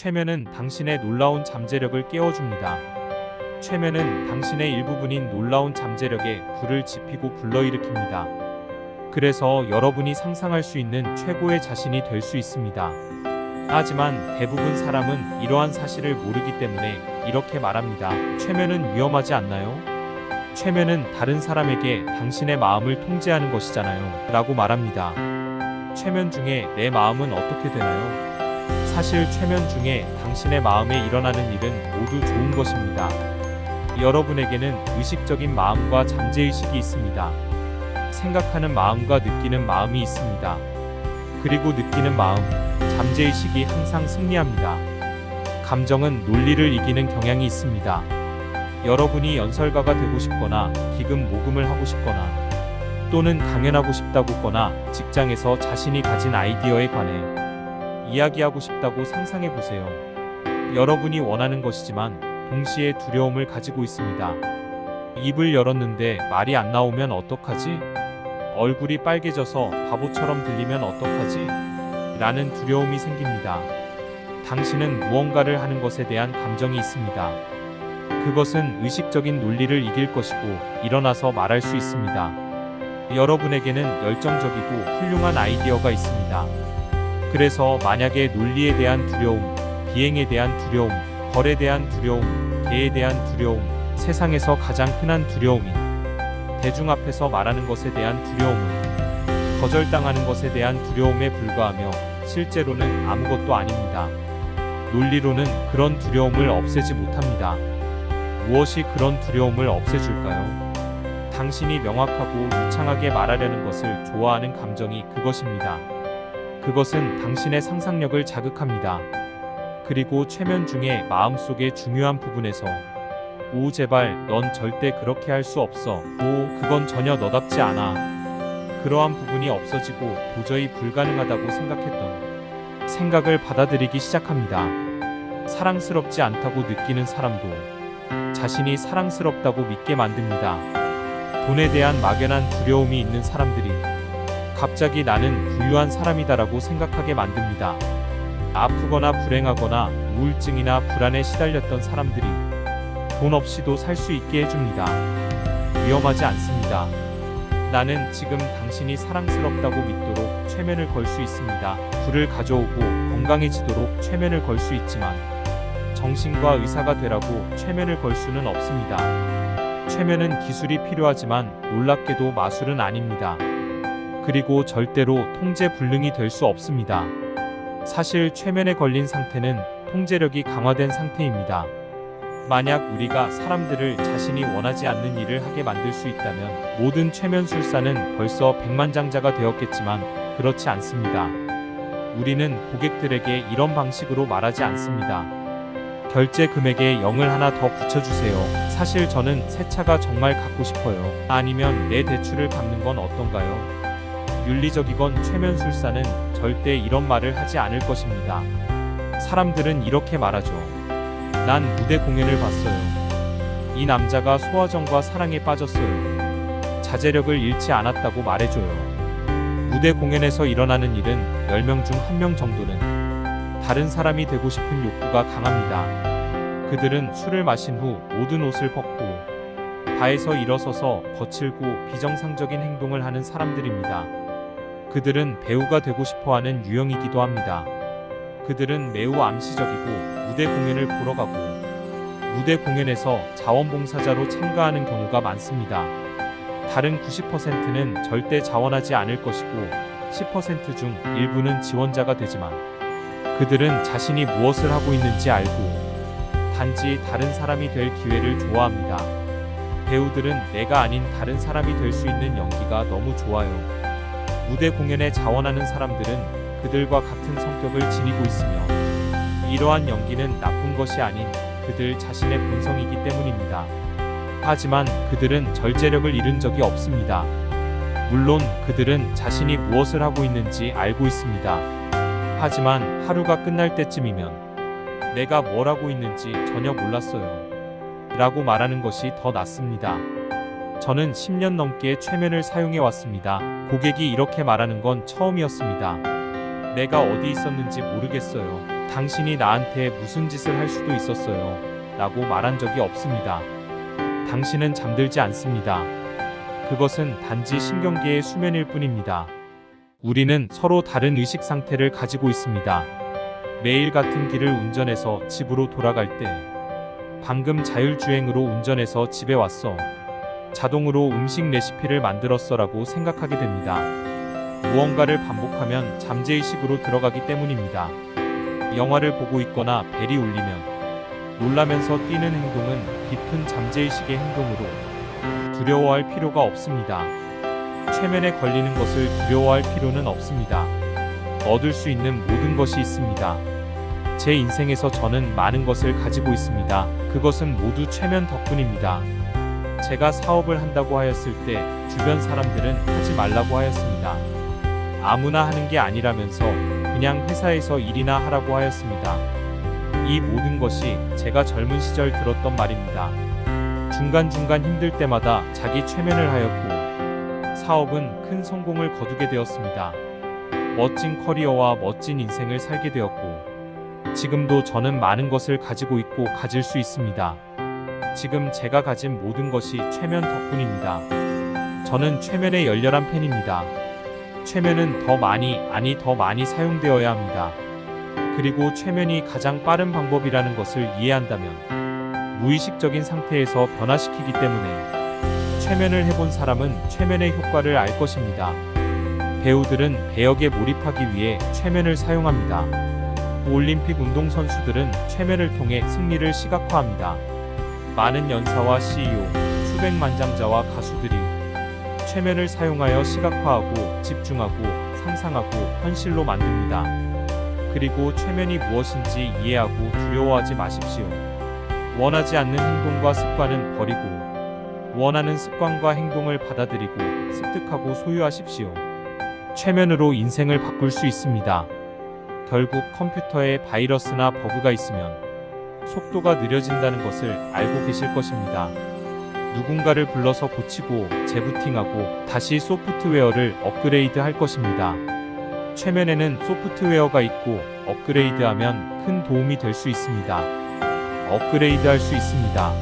최면은 당신의 놀라운 잠재력을 깨워줍니다. 최면은 당신의 일부분인 놀라운 잠재력에 불을 지피고 불러일으킵니다. 그래서 여러분이 상상할 수 있는 최고의 자신이 될 수 있습니다. 하지만 대부분 사람은 이러한 사실을 모르기 때문에 이렇게 말합니다. 최면은 위험하지 않나요? 최면은 다른 사람에게 당신의 마음을 통제하는 것이잖아요. 라고 말합니다. 최면 중에 내 마음은 어떻게 되나요? 사실 최면 중에 당신의 마음에 일어나는 일은 모두 좋은 것입니다. 여러분에게는 의식적인 마음과 잠재의식이 있습니다. 생각하는 마음과 느끼는 마음이 있습니다. 그리고 느끼는 마음, 잠재의식이 항상 승리합니다. 감정은 논리를 이기는 경향이 있습니다. 여러분이 연설가가 되고 싶거나 기금 모금을 하고 싶거나 또는 강연하고 싶다고 거나 직장에서 자신이 가진 아이디어에 관해 이야기하고 싶다고 상상해 보세요. 여러분이 원하는 것이지만 동시에 두려움을 가지고 있습니다. 입을 열었는데 말이 안 나오면 어떡하지? 얼굴이 빨개져서 바보처럼 들리면 어떡하지? 라는 두려움이 생깁니다. 당신은 무언가를 하는 것에 대한 감정이 있습니다. 그것은 의식적인 논리를 이길 것이고 일어나서 말할 수 있습니다. 여러분에게는 열정적이고 훌륭한 아이디어가 있습니다. 그래서 만약에 논리에 대한 두려움, 비행에 대한 두려움, 벌에 대한 두려움, 개에 대한 두려움, 세상에서 가장 흔한 두려움인 대중 앞에서 말하는 것에 대한 두려움은 거절당하는 것에 대한 두려움에 불과하며 실제로는 아무것도 아닙니다. 논리로는 그런 두려움을 없애지 못합니다. 무엇이 그런 두려움을 없애줄까요? 당신이 명확하고 유창하게 말하려는 것을 좋아하는 감정이 그것입니다. 그것은 당신의 상상력을 자극합니다. 그리고 최면 중에 마음속의 중요한 부분에서 오 제발 넌 절대 그렇게 할 수 없어. 오 그건 전혀 너답지 않아. 그러한 부분이 없어지고 도저히 불가능하다고 생각했던 생각을 받아들이기 시작합니다. 사랑스럽지 않다고 느끼는 사람도 자신이 사랑스럽다고 믿게 만듭니다. 돈에 대한 막연한 두려움이 있는 사람들이 갑자기 나는 부유한 사람이다라고 생각하게 만듭니다. 아프거나 불행하거나 우울증이나 불안에 시달렸던 사람들이 돈 없이도 살 수 있게 해줍니다. 위험하지 않습니다. 나는 지금 당신이 사랑스럽다고 믿도록 최면을 걸 수 있습니다. 불을 가져오고 건강해지도록 최면을 걸 수 있지만 정신과 의사가 되라고 최면을 걸 수는 없습니다. 최면은 기술이 필요하지만 놀랍게도 마술은 아닙니다. 그리고 절대로 통제 불능이 될 수 없습니다. 사실 최면에 걸린 상태는 통제력이 강화된 상태입니다. 만약 우리가 사람들을 자신이 원하지 않는 일을 하게 만들 수 있다면 모든 최면술사는 벌써 백만장자가 되었겠지만 그렇지 않습니다. 우리는 고객들에게 이런 방식으로 말하지 않습니다. 결제 금액에 0을 하나 더 붙여주세요. 사실 저는 새 차가 정말 갖고 싶어요. 아니면 내 대출을 갚는 건 어떤가요? 윤리적이건 최면술사는 절대 이런 말을 하지 않을 것입니다. 사람들은 이렇게 말하죠. 난 무대 공연을 봤어요. 이 남자가 소화정과 사랑에 빠졌어요. 자제력을 잃지 않았다고 말해줘요. 무대 공연에서 일어나는 일은 10명 중 1명 정도는 다른 사람이 되고 싶은 욕구가 강합니다. 그들은 술을 마신 후 모든 옷을 벗고 바에서 일어서서 거칠고 비정상적인 행동을 하는 사람들입니다. 그들은 배우가 되고 싶어 하는 유형이기도 합니다. 그들은 매우 암시적이고 무대 공연을 보러 가고 무대 공연에서 자원봉사자로 참가하는 경우가 많습니다. 다른 90%는 절대 자원하지 않을 것이고 10%중 일부는 지원자가 되지만 그들은 자신이 무엇을 하고 있는지 알고 단지 다른 사람이 될 기회를 좋아합니다. 배우들은 내가 아닌 다른 사람이 될 수 있는 연기가 너무 좋아요. 무대 공연에 자원하는 사람들은 그들과 같은 성격을 지니고 있으며 이러한 연기는 나쁜 것이 아닌 그들 자신의 본성이기 때문입니다. 하지만 그들은 절제력을 잃은 적이 없습니다. 물론 그들은 자신이 무엇을 하고 있는지 알고 있습니다. 하지만 하루가 끝날 때쯤이면 내가 뭘 하고 있는지 전혀 몰랐어요. 라고 말하는 것이 더 낫습니다. 저는 10년 넘게 최면을 사용해 왔습니다. 고객이 이렇게 말하는 건 처음이었습니다. 내가 어디 있었는지 모르겠어요. 당신이 나한테 무슨 짓을 할 수도 있었어요. 라고 말한 적이 없습니다. 당신은 잠들지 않습니다. 그것은 단지 신경계의 수면일 뿐입니다. 우리는 서로 다른 의식 상태를 가지고 있습니다. 매일 같은 길을 운전해서 집으로 돌아갈 때, 방금 자율주행으로 운전해서 집에 왔어. 자동으로 음식 레시피를 만들었어라고 생각하게 됩니다. 무언가를 반복하면 잠재의식으로 들어가기 때문입니다. 영화를 보고 있거나 벨이 울리면 놀라면서 뛰는 행동은 깊은 잠재의식의 행동으로 두려워할 필요가 없습니다. 최면에 걸리는 것을 두려워할 필요는 없습니다. 얻을 수 있는 모든 것이 있습니다. 제 인생에서 저는 많은 것을 가지고 있습니다. 그것은 모두 최면 덕분입니다. 제가 사업을 한다고 하였을 때 주변 사람들은 하지 말라고 하였습니다. 아무나 하는 게 아니라면서 그냥 회사에서 일이나 하라고 하였습니다. 이 모든 것이 제가 젊은 시절 들었던 말입니다. 중간중간 힘들 때마다 자기 최면을 하였고 사업은 큰 성공을 거두게 되었습니다. 멋진 커리어와 멋진 인생을 살게 되었고 지금도 저는 많은 것을 가지고 있고 가질 수 있습니다. 지금 제가 가진 모든 것이 최면 덕분입니다. 저는 최면의 열렬한 팬입니다. 최면은 더 많이, 아니 더 많이 사용되어야 합니다. 그리고 최면이 가장 빠른 방법이라는 것을 이해한다면 무의식적인 상태에서 변화시키기 때문에 최면을 해본 사람은 최면의 효과를 알 것입니다. 배우들은 배역에 몰입하기 위해 최면을 사용합니다. 올림픽 운동선수들은 최면을 통해 승리를 시각화합니다. 많은 연사와 CEO, 수백 만 장자와 가수들이 최면을 사용하여 시각화하고 집중하고 상상하고 현실로 만듭니다. 그리고 최면이 무엇인지 이해하고 두려워하지 마십시오. 원하지 않는 행동과 습관은 버리고 원하는 습관과 행동을 받아들이고 습득하고 소유하십시오. 최면으로 인생을 바꿀 수 있습니다. 결국 컴퓨터에 바이러스나 버그가 있으면 속도가 느려진다는 것을 알고 계실 것입니다. 누군가를 불러서 고치고 재부팅하고 다시 소프트웨어를 업그레이드 할 것입니다. 최면에는 소프트웨어가 있고 업그레이드하면 큰 도움이 될 수 있습니다. 업그레이드 할 수 있습니다.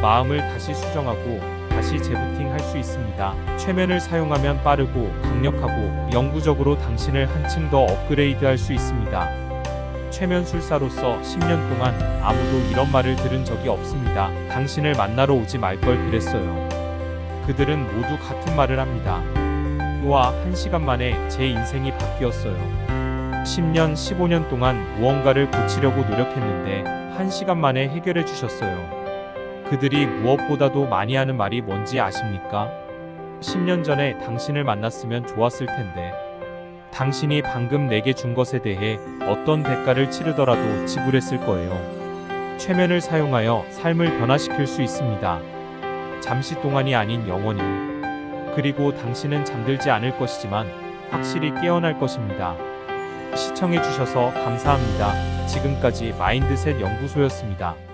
마음을 다시 수정하고 다시 재부팅 할 수 있습니다. 최면을 사용하면 빠르고 강력하고 영구적으로 당신을 한층 더 업그레이드 할 수 있습니다. 최면술사로서 10년 동안 아무도 이런 말을 들은 적이 없습니다. 당신을 만나러 오지 말 걸 그랬어요. 그들은 모두 같은 말을 합니다. 우와, 한 시간 만에 제 인생이 바뀌었어요. 10년, 15년 동안 무언가를 고치려고 노력했는데 한 시간 만에 해결해 주셨어요. 그들이 무엇보다도 많이 하는 말이 뭔지 아십니까? 10년 전에 당신을 만났으면 좋았을 텐데. 당신이 방금 내게 준 것에 대해 어떤 대가를 치르더라도 지불했을 거예요. 최면을 사용하여 삶을 변화시킬 수 있습니다. 잠시 동안이 아닌 영원히. 그리고 당신은 잠들지 않을 것이지만 확실히 깨어날 것입니다. 시청해주셔서 감사합니다. 지금까지 마인드셋 연구소였습니다.